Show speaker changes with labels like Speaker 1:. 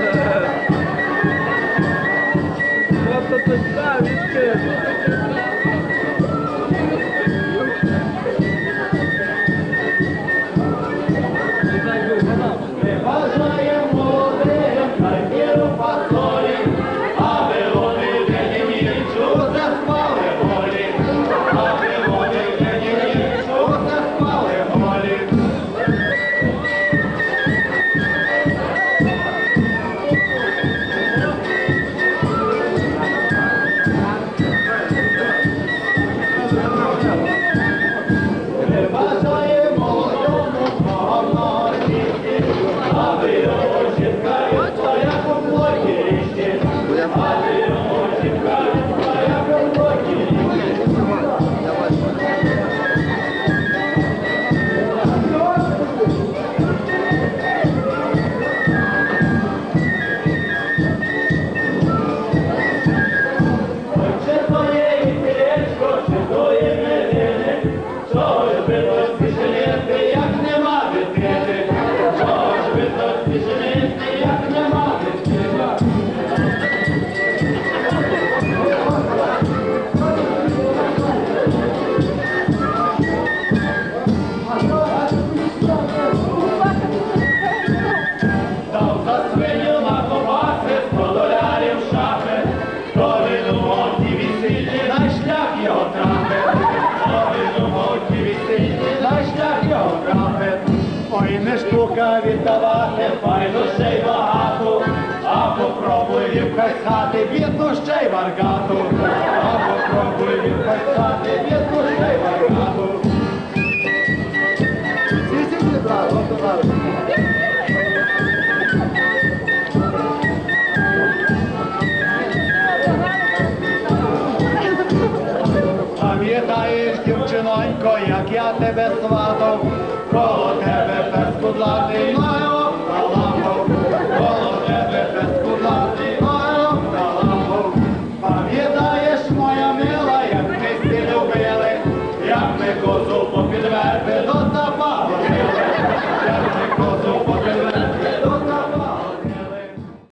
Speaker 1: love. with давати файно ще й багато, а попробуй хати, бідну ще й варгату, а попробуй хати, бідну ще й варгату. Пам'ятаєш, дівчинонько, як я тебе сватав, коло тебе без кудлати мною наламав, коло тебе без кудлати мною наламав.